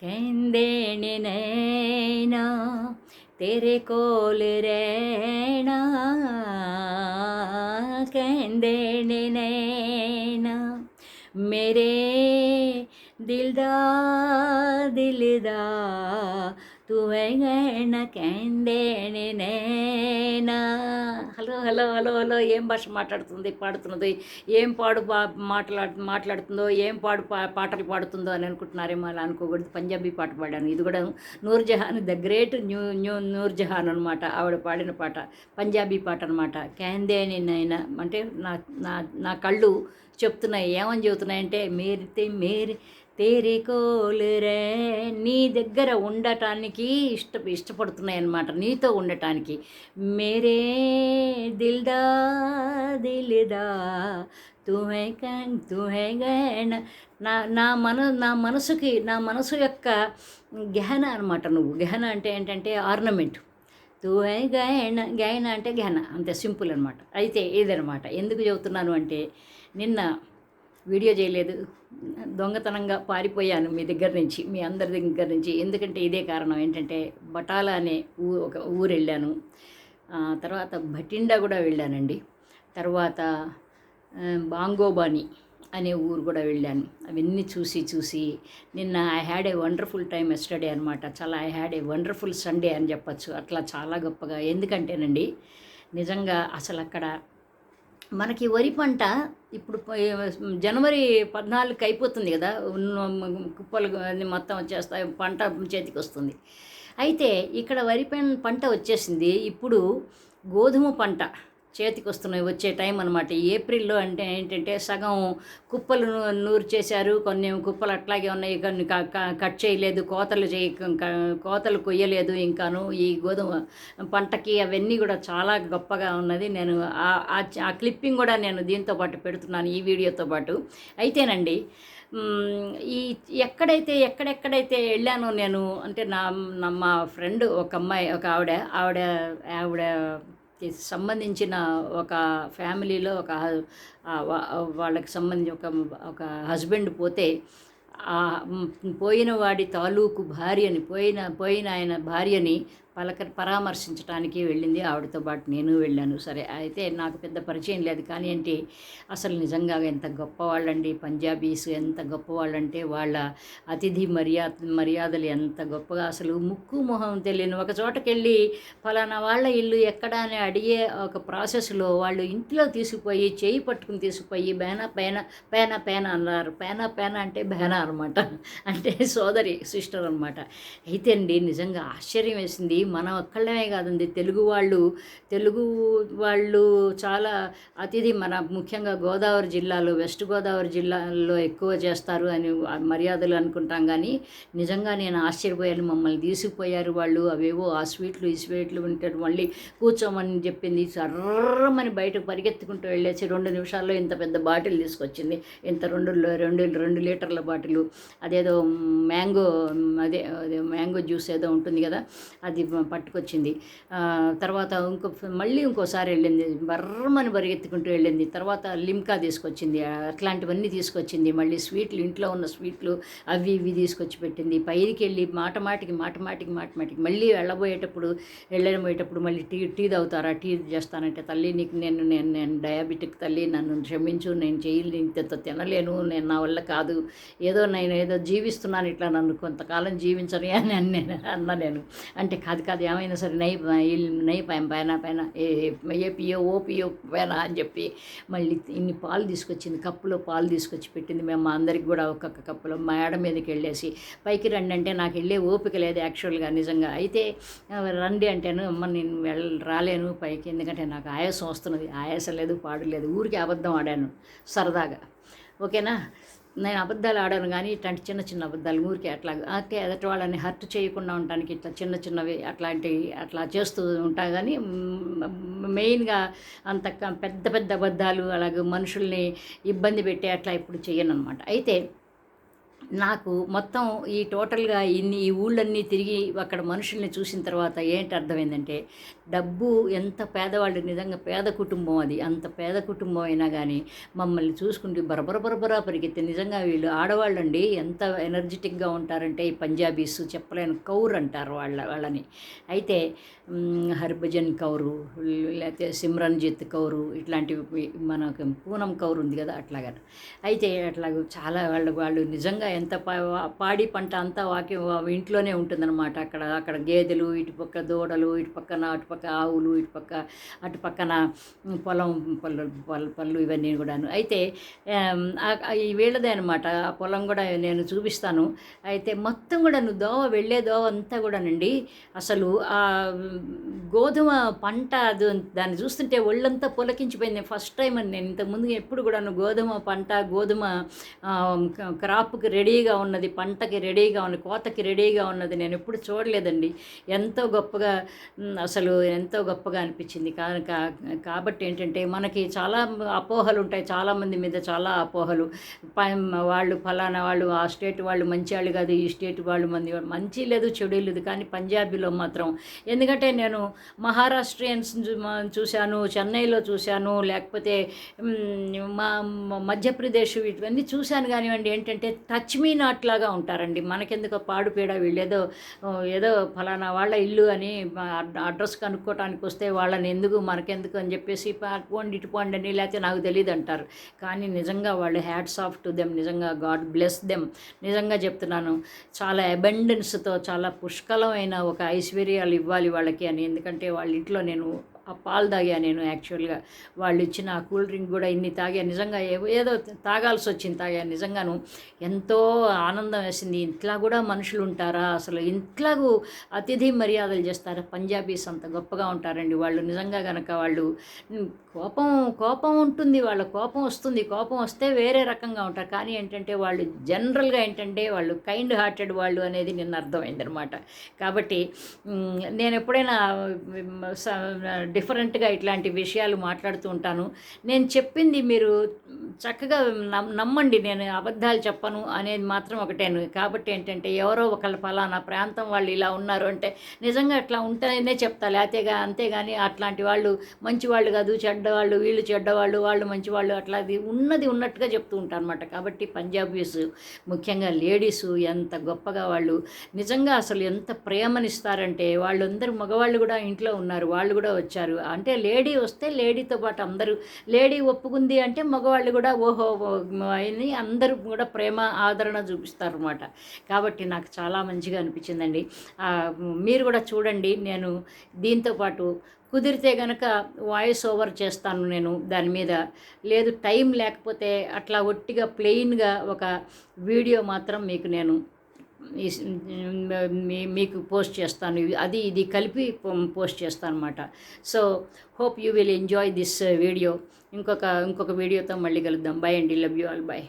ਕਹਿੰਦੇ ਨੇ ਨੈਣਾ ਤੇਰੇ ਕੋਲ ਰਹਿਣਾ ਕਹਿੰਦੇ ਨੇ ਨੈਣਾ ਮੇਰੇ ਦਿਲ ਦਾ ਦਿਲ ਦਾ తువైన ಕೆಂಡೇಣಿನೇನಾ హలో హలో హలో హలో ఏం భాష మాట్లాడుతుంది పాడుతున్నది? ఏం పాడు పా మాట్లా మాట్లాడుతుందో ఏం పాడు పా పాటలు పాడుతుందో అని అనుకుంటున్నారేమో అలా అనుకోకూడదు. పంజాబీ పాట పాడాను. ఇది కూడా నూర్జహాన్ ద గ్రేట్ న్యూ న్యూ నూర్జహాన్ అనమాట ఆవిడ పాడిన పాట పంజాబీ పాట అనమాట క్యాందేని నైనా. అంటే నా నా నా కళ్ళు చెప్తున్నాయి. ఏమని చెబుతున్నాయంటే మేరితే మేరి తేరే కోలురే నీ దగ్గర ఉండటానికి ఇష్ట ఇష్టపడుతున్నాయి అన్నమాట నీతో ఉండటానికి. మేరే దిల్దా దిల్దా తుహే కన్ తుహే గహన. నా నా మన నా మనసుకి నా మనసు యొక్క గహన అనమాట నువ్వు. గహన అంటే ఏంటంటే ఆర్నమెంట్. తుహే గహన గహన అంటే గహన. అంతే సింపుల్ అనమాట అయితే ఇదనమాట ఎందుకు చెబుతున్నాను అంటే నిన్న వీడియో చేయలేదు. దొంగతనంగా పారిపోయాను మీ దగ్గర నుంచి మీ అందరి దగ్గర నుంచి. ఎందుకంటే ఇదే కారణం ఏంటంటే బటాలా అనే ఊ ఒక ఊరు వెళ్ళాను. తర్వాత భటిండా కూడా వెళ్ళానండి. తర్వాత బాంగోబాని అనే ఊరు కూడా వెళ్ళాను. అవన్నీ చూసి చూసి నిన్న I had a wonderful time yesterday అనమాట చాలా I had a wonderful Sunday అని చెప్పచ్చు. అట్లా చాలా గొప్పగా. ఎందుకంటేనండి నిజంగా అసలు అక్కడ మనకి వరి పంట ఇప్పుడు జనవరి పద్నాలుగుకి అయిపోతుంది కదా. కుప్పలు అన్ని మొత్తం వచ్చేస్తాయి పంట చేతికి వస్తుంది. అయితే ఇక్కడ వరి పంట వచ్చేసింది. ఇప్పుడు గోధుమ పంట. చేతికి వస్తున్నాయి వచ్చే టైం అనమాట ఏప్రిల్లో అంటే ఏంటంటే సగం కుప్పలు నూ- నూరు చేశారు కొన్ని కుప్పలు అట్లాగే ఉన్నాయి. కొన్ని క- కట్ చేయలేదు. కోతలు చేయ కోతలు కొయ్యలేదు ఇంకాను. ఈ గోధుమ పంటకి అవన్నీ కూడా చాలా గొప్పగా ఉన్నది. నేను ఆ- ఆ క్లిప్పింగ్ కూడా నేను దీంతో పాటు పెడుతున్నాను ఈ వీడియోతో పాటు. అయితేనండి ఈ ఎక్కడైతే ఎక్కడెక్కడైతే వెళ్ళానో నేను అంటే నా మా ఫ్రెండ్ ఒక అమ్మాయి ఒక ఆవిడ ఆవిడ ఆవిడ సంబంధించిన ఒక ఫ్యామిలీలో ఒక వాళ్ళకి సంబంధించి ఒక ఒక హస్బెండ్ పోతే పోయిన వాడి తాలూకు భార్యని పోయిన పోయిన ఆయన భార్యని పలక పరామర్శించడానికి వెళ్ళింది. ఆవిడతో పాటు నేను వెళ్ళాను. సరే అయితే నాకు పెద్ద పరిచయం లేదు. కానీ ఏంటి అసలు నిజంగా ఎంత గొప్పవాళ్ళండి. పంజాబీస్ ఎంత గొప్పవాళ్ళంటే వాళ్ళ అతిథి మర్యాద మర్యాదలు ఎంత గొప్పగా అసలు ముక్కు మొహం తెలియని ఒక చోటకెళ్ళి ఫలానా వాళ్ళ ఇల్లు ఎక్కడ అని అడిగే ఒక ప్రాసెస్లో వాళ్ళు ఇంట్లో తీసుకుపోయి చేయి పట్టుకుని తీసుకుపోయి బేనా పేన పేన పేన అన్నారు. పేన పేన అంటే బేనా అనమాట. అంటే సోదరి సిస్టర్ అనమాట. అయితే అండి నిజంగా ఆశ్చర్యం వేసింది. మనం ఒక్కళ్ళమే కాదండి. తెలుగు వాళ్ళు తెలుగు వాళ్ళు చాలా అతిథి మన ముఖ్యంగా గోదావరి జిల్లాలో వెస్ట్ గోదావరి జిల్లాలో ఎక్కువ చేస్తారు అని మర్యాదలు అనుకుంటాం కానీ నిజంగా నేను ఆశ్చర్యపోయాను. మమ్మల్ని తీసుకుపోయారు వాళ్ళు. అవేవో ఆ స్వీట్లు ఈ స్వీట్లు ఉంటారు మళ్ళీ కూర్చోమని చెప్పింది. సర్రమని బయటకు పరిగెత్తుకుంటూ వెళ్ళేసి రెండు నిమిషాల్లో ఇంత పెద్ద బాటిల్ తీసుకొచ్చింది. ఇంత రెండు రెండు రెండు లీటర్ల బాటిల్. అదేదో మ్యాంగో అదే అదే మ్యాంగో జ్యూస్ ఏదో ఉంటుంది కదా అది పట్టుకొచ్చింది. తర్వాత ఇంకో మళ్ళీ ఇంకోసారి వెళ్ళింది. బర్రమని పరిగెత్తుకుంటూ వెళ్ళింది. తర్వాత లిమ్కా తీసుకొచ్చింది. అట్లాంటివన్నీ తీసుకొచ్చింది. మళ్ళీ స్వీట్లు ఇంట్లో ఉన్న స్వీట్లు అవి ఇవి తీసుకొచ్చి పెట్టింది. పైకి వెళ్ళి మాట మాటికి మాట మాటికి మాట మాటికి మళ్ళీ వెళ్ళబోయేటప్పుడు వెళ్ళబోయేటప్పుడు మళ్ళీ టీ టీ తాగుతారా? టీ చేస్తానంటే తల్లి నీకు నేను నేను నేను డయాబెటిక్ తల్లి. నన్ను క్షమించు. నేను చేయలేను ఇంత తినలేను. నేను నా వల్ల కాదు. ఏదో నేను ఏదో జీవిస్తున్నాను. ఇట్లా నన్ను కొంతకాలం జీవించని అని అని నేను అన్నా నేను. అంటే కాదు కాదు ఏమైనా సరే నై నై పైన పైన పైన ఏపీఓ ఓపీఓ పైన అని చెప్పి మళ్ళీ ఇన్ని పాలు తీసుకొచ్చింది కప్పులో పాలు తీసుకొచ్చి పెట్టింది మేము అందరికి కూడా ఒక్కొక్క కప్పులో మేడ మీదకి వెళ్ళేసి పైకి రండి అంటే నాకు వెళ్ళే ఓపిక లేదు యాక్చువల్గా నిజంగా. అయితే రండి అంటేను అమ్మ నేను వెళ్ళ రాలేను పైకి ఎందుకంటే నాకు ఆయాసం వస్తున్నది ఆయాసం లేదు పాడు లేదు ఊరికి అబద్ధం ఆడాను సరదాగా. ఓకేనా? నేను అబద్ధాలు ఆడాను కానీ ఇట్లాంటి చిన్న చిన్న అబద్ధాలు ఊరికే అట్లా అంటే ఎదటి వాళ్ళని హర్ట్ చేయకుండా ఉండడానికి ఇట్లా చిన్న చిన్నవి అట్లాంటివి అట్లా చేస్తూ ఉంటా కానీ మెయిన్గా అంత క- పెద్ద పెద్ద అబద్ధాలు అలాగే మనుషుల్ని ఇబ్బంది పెట్టే అట్లా ఇప్పుడు చేయను అనమాట అయితే నాకు మొత్తం ఈ టోటల్గా ఇన్ని ఈ ఊళ్ళన్నీ తిరిగి అక్కడ మనుషుల్ని చూసిన తర్వాత ఏంటి అర్థమైందంటే డబ్బు ఎంత పేదవాళ్ళు నిజంగా పేద కుటుంబం అది. అంత పేద కుటుంబం అయినా కానీ మమ్మల్ని చూసుకుంటే బరబర బరబరా పరిగెత్తే నిజంగా వీళ్ళు ఆడవాళ్ళండి. ఎంత ఎనర్జెటిక్గా ఉంటారంటే ఈ పంజాబీస్ చెప్పలేని కౌర్ అంటారు వాళ్ళ వాళ్ళని. అయితే హర్భజన్ కౌరు లేకపోతే సిమ్రన్జిత్ కౌరు ఇట్లాంటివి మనకు పూనం కౌరు ఉంది కదా అట్లాగా అయితే అట్లా చాలా వాళ్ళు వాళ్ళు నిజంగా ఎంత పా- పాడి పంట అంతా వాకి వా- ఇంట్లోనే ఉంటుందన్నమాట. అక్కడ అక్కడ గేదెలు ఇటుపక్క దూడలు ఇటుపక్క అటుపక్క పక్క ఆవులు ఇటు పక్క అటు పక్కన పొలం పళ్ళు పళ్ళు పళ్ళు ఇవన్నీ కూడాను. అయితే వీళ్ళదే అనమాట ఆ పొలం కూడా నేను చూపిస్తాను. అయితే మొత్తం కూడా నువ్వు దోవ వెళ్ళే దోవ అంతా కూడానండి. అసలు ఆ గోధుమ పంట అది దాన్ని చూస్తుంటే ఒళ్ళంతా పులకించిపోయింది. ఫస్ట్ టైం అని నేను ఇంతకుముందు ఎప్పుడు కూడాను గోధుమ పంట గోధుమ క్రాప్కి రెడీగా ఉన్నది పంటకి రెడీగా ఉన్నది కోతకి రెడీగా ఉన్నది నేను ఎప్పుడు చూడలేదండి. ఎంతో గొప్పగా అసలు ఎంతో గొప్పగా అనిపించింది. కా- కా- కాబట్టి ఏంటంటే మనకి చాలా అపోహలు ఉంటాయి. చాలామంది మీద చాలా అపోహలు. ప- వాళ్ళు ఫలానా వాళ్ళు ఆ స్టేట్ వాళ్ళు మంచి వాళ్ళు కాదు ఈ స్టేట్ వాళ్ళు మంది మంచి లేదు చెడు లేదు. కానీ పంజాబీలో మాత్రం ఎందుకంటే నేను మహారాష్ట్రియన్స్ చూశాను చెన్నైలో చూశాను లేకపోతే మా మధ్యప్రదేశ్ ఇవన్నీ చూశాను. కానివ్వండి ఏంటంటే టచ్ మీ నాట్ లాగా ఉంటారండి. మనకెందుకో పాడుపీడ వీళ్ళేదో ఏదో ఏదో ఫలానా వాళ్ళ ఇల్లు అని అడ్రస్ కను అడ్రస్ వస్తే వాళ్ళని ఎందుకు మనకెందుకు అని చెప్పేసి పోండి ఇటు పోండి అని లేకపోతే నాకు తెలియదు అంటారు కానీ నిజంగా వాళ్ళు హ్యాట్స్ ఆఫ్ టు దెమ్ నిజంగా గాడ్ బ్లెస్ దెమ్. నిజంగా చెప్తున్నాను చాలా అబెండెన్స్తో చాలా పుష్కలమైన ఒక ఐశ్వర్యాలు ఇవ్వాలి వాళ్ళకి అని. ఎందుకంటే వాళ్ళ ఇంట్లో నేను ఆ పాలు తాగా నేను యాక్చువల్గా. వాళ్ళు ఇచ్చిన ఆ కూల్ డ్రింక్ కూడా ఇన్ని తాగా నిజంగా ఏదో తాగాల్సి వచ్చింది తాగా నిజంగాను. ఎంతో ఆనందం వేసింది. ఇట్లా కూడా మనుషులు ఉంటారా అసలు ఇంట్లో అతిథి మర్యాదలు చేస్తారా? పంజాబీస్ అంత గొప్పగా ఉంటారండి వాళ్ళు. నిజంగా కనుక వాళ్ళు కోపం కోపం ఉంటుంది వాళ్ళ కోపం వస్తుంది. కోపం వస్తే వేరే రకంగా ఉంటారు. కానీ ఏంటంటే వాళ్ళు జనరల్గా ఏంటంటే వాళ్ళు కైండ్ హార్టెడ్ వాళ్ళు అనేది నిన్న అర్థమైంది అనమాట కాబట్టి నేను ఎప్పుడైనా స- డిఫరెంట్గా ఇట్లాంటి విషయాలు మాట్లాడుతూ ఉంటాను. నేను చెప్పింది మీరు చక్కగా నమ్- నమ్మండి. నేను అబద్ధాలు చెప్పను అనేది మాత్రం ఒకటేను. కాబట్టి ఏంటంటే ఎవరో ఒకళ్ళ ఫలానా ప్రాంతం వాళ్ళు ఇలా ఉన్నారు అంటే నిజంగా అట్లా ఉంటేనే చెప్తా లేతేగా అంతేగాని అట్లాంటి వాళ్ళు మంచి వాళ్ళు కాదు చెడ్డవాళ్ళు వీళ్ళు చెడ్డవాళ్ళు వాళ్ళు మంచివాళ్ళు అట్లా అది ఉన్నది ఉన్నట్టుగా చెప్తూ ఉంటాను అనమాట కాబట్టి పంజాబీస్ ముఖ్యంగా లేడీస్ ఎంత గొప్పగా వాళ్ళు నిజంగా అసలు ఎంత ప్రేమనిస్తారంటే వాళ్ళందరూ మగవాళ్ళు కూడా ఇంట్లో ఉన్నారు వాళ్ళు కూడా వచ్చారు. అంటే లేడీ వస్తే లేడీతో పాటు అందరూ లేడీ ఒప్పుకుంది అంటే మగవాళ్ళు కూడా ఓహో అని అందరూ కూడా ప్రేమ ఆదరణ చూపిస్తారు అనమాట కాబట్టి నాకు చాలా మంచిగా అనిపించిందండి. మీరు కూడా చూడండి నేను దీంతో పాటు కుదిరితే గనక వాయిస్ ఓవర్ చేస్తాను నేను దాని మీద. లేదు టైం లేకపోతే అట్లా ఒట్టిగా ప్లెయిన్గా ఒక వీడియో మాత్రం మీకు నేను మీకు పోస్ట్ చేస్తాను. అది ఇది కలిపి పోస్ట్ చేస్తాను అనమాట so hope you will enjoy this video. ఇంకొక ఇంకొక వీడియోతో మళ్ళీ కలుద్దాం. బై అండి. Love you all. బై.